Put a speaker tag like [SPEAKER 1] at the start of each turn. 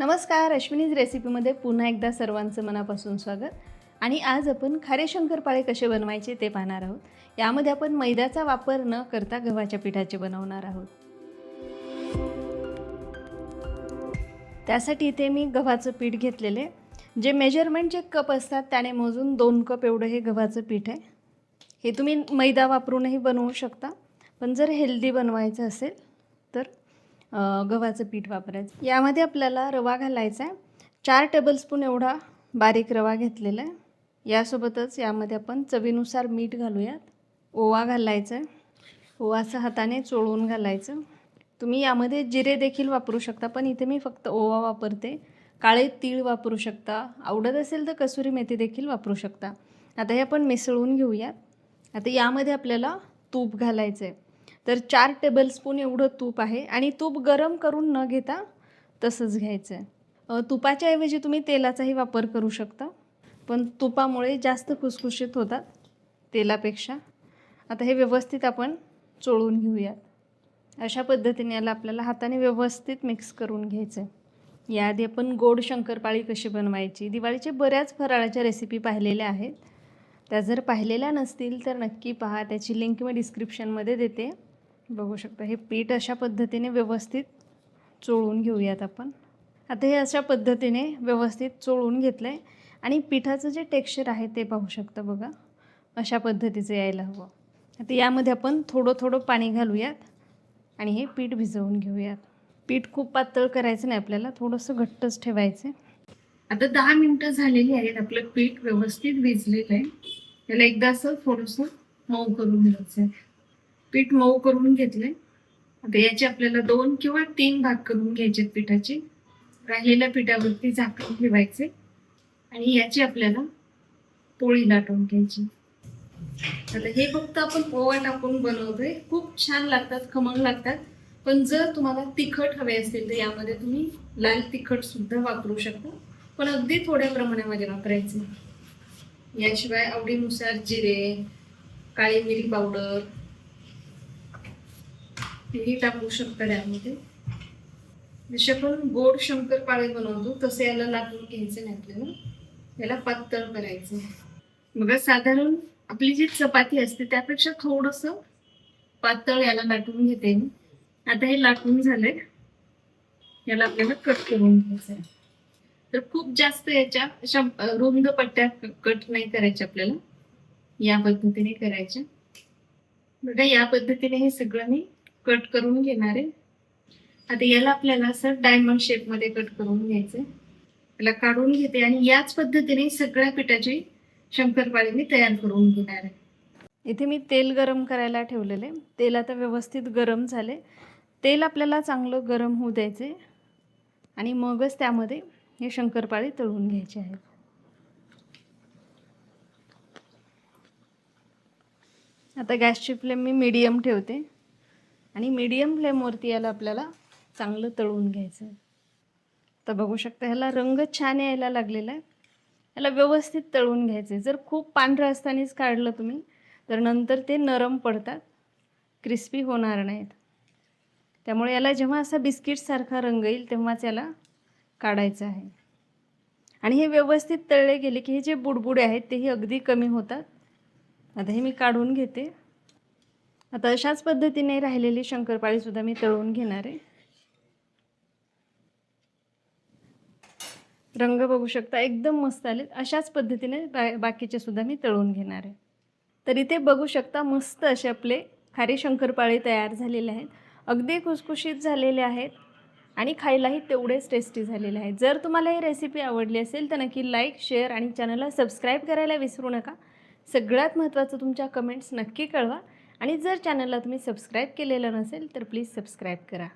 [SPEAKER 1] नमस्कार अश्विनीज रेसिपीमध्ये पुन्हा एकदा सर्वांचं मनापासून स्वागत. आणि आज आपण खारे शंकरपाळे कसे बनवायचे ते पाहणार आहोत. यामध्ये आपण मैद्याचा वापर न करता गव्हाच्या पिठाचे बनवणार आहोत. त्यासाठी इथे मी गव्हाचं पीठ घेतलेले. जे मेजरमेंटचे कप असतात त्याने मोजून दोन कप एवढं हे गव्हाचं पीठ आहे. हे तुम्ही मैदा वापरूनही बनवू शकता. पण जर हेल्दी बनवायचं असेल तर गव्हाचं पीठ वापरायचं. यामध्ये आपल्याला रवा घालायचा आहे. चार टेबलस्पून एवढा बारीक रवा घेतलेला आहे. यासोबतच यामध्ये आपण चवीनुसार मीठ घालूयात. ओवा घालायचा आहे. ओवाचं हाताने चोळून घालायचं. तुम्ही यामध्ये जिरे देखील वापरू शकता पण इथे मी फक्त ओवा वापरते. काळे तीळ वापरू शकता. आवडत असेल तर कसुरी मेथी देखील वापरू शकता. आता हे आपण मिसळून घेऊयात. आता यामध्ये आपल्याला तूप घालायचं आहे. तर चार टेबलस्पून एवढं तूप आहे. आणि तूप गरम करून न घेता तसंच घ्यायचं आहे तुपाच्याऐवजी तुपाच्या ऐवजी तुम्ही तेलाचाही वापर करू शकता. पण तुपामुळे जास्त खुसखुशीत होतात तेलापेक्षा. आता हे व्यवस्थित आपण चोळून घेऊयात. अशा पद्धतीने याला आपल्याला हाताने व्यवस्थित मिक्स करून घ्यायचं आहे याआधी आपण गोड शंकरपाळी कशी बनवायची दिवाळीचे बऱ्याच फराळाच्या रेसिपी पाहिलेल्या आहेत. त्या जर पाहिलेल्या नसतील तर नक्की पहा त्याची लिंक मी डिस्क्रिप्शनमध्ये देते. बघू शकता. हे पीठ अशा पद्धतीने व्यवस्थित चोळून घेऊयात आपण. आता हे अशा पद्धतीने व्यवस्थित चोळून घेतलं आहे आणि पिठाचं जे टेक्स्चर आहे ते पाहू शकता बघा. अशा पद्धतीचं यायला हवं. आता यामध्ये आपण थोडं थोडं पाणी घालूयात आणि हे पीठ भिजवून घेऊयात. पीठ खूप पातळ करायचं नाही आपल्याला थोडंसं घट्टच ठेवायचं. आहे
[SPEAKER 2] आता दहा मिनटं झालेली आहेत आपलं पीठ व्यवस्थित भिजलेलं आहे. त्याला एकदा असं थोडंसं मऊ करून घ्यायचं आहे. पीठ मऊ करून घेतलंय. आता याचे आपल्याला दोन किंवा तीन भाग करून घ्यायचे पिठाचे. राहिलेल्या पिठावरती झाकून ठेवायचे. आणि याची आपल्याला पोळी लाटून घ्यायची. आता हे फक्त आपण पोवा टाकून बनवतोय. खूप छान लागतात खमंग लागतात. पण जर तुम्हाला तिखट हवे असतील तर यामध्ये तुम्ही लाल तिखट सुद्धा वापरू शकता. पण अगदी थोड्या प्रमाणामध्ये वापरायचे. याशिवाय आवडीनुसार जिरे काळी मिरी पावडर तेही टाकू शकता त्यामध्ये. जसे आपण गोड शंकरपाळे बनवतो तसे याला लागून घ्यायचं नाही आपल्याला याला पातळ करायचं. बघा साधारण आपली जी चपाती असते त्यापेक्षा थोडस पातळ याला लाटून घेते मी. आता हे लाटून झालंय. याला आपल्याला कट करून घ्यायचं आहे. तर खूप जास्त याच्या अशा रुंद पट्ट्या कट नाही करायच्या आपल्याला. या पद्धतीने करायच्या. बघा या पद्धतीने हे सगळं मी कट करून घेणार आहे. आता याला आपल्याला असं डायमंड शेपमध्ये कट करून घ्यायचंय. त्याला काढून घेते आणि याच पद्धतीने सगळ्या पिठाची शंकरपाळी मी तयार करून घेणार आहे.
[SPEAKER 1] इथे मी तेल गरम करायला ठेवलेले. तेल आता व्यवस्थित गरम झाले. तेल आपल्याला चांगलं गरम होऊ द्यायचे. आणि मगच त्यामध्ये हे शंकरपाळी तळून घ्यायचे आहेत. आता गॅसची फ्लेम मी मीडियम ठेवते. आणि मीडियम फ्लेमवरती याला आपल्याला चांगलं तळून घ्यायचं आहे तर बघू शकता ह्याला रंग छान यायला लागलेला आहे. याला व्यवस्थित तळून घ्यायचे जर खूप पांढरं असतानाच काढलं तुम्ही तर नंतर ते नरम पडतात. क्रिस्पी होणार नाहीत. त्यामुळे याला जेव्हा असा बिस्किटसारखा रंग येईल तेव्हाच याला काढायचं आहे. आणि हे व्यवस्थित तळले गेले की हे जे बुडबुडे आहेत तेही अगदी कमी होतात. आता हे मी काढून घेते. आता अशाच पद्धतीने राहिलेली शंकरपाळीसुद्धा मी तळून घेणार आहे. रंग बघू शकता एकदम मस्त आले अशाच पद्धतीने बा बाकीचे सुद्धा मी तळून घेणार आहे. तर इथे बघू शकता मस्त असे आपले खारी शंकरपाळे तयार झालेले आहेत. अगदी खुसखुशीत झालेले आहेत आणि खायलाही तेवढेच टेस्टी झालेले आहेत. जर तुम्हाला ही रेसिपी आवडली असेल तर नक्की लाईक शेअर आणि चॅनलला सबस्क्राईब करायला विसरू नका. सगळ्यात महत्त्वाचं तुमच्या कमेंट्स नक्की कळवा. आणि जर चॅनलला तुम्ही सबस्क्राईब केलेलं नसेल तर प्लीज सबस्क्राईब करा.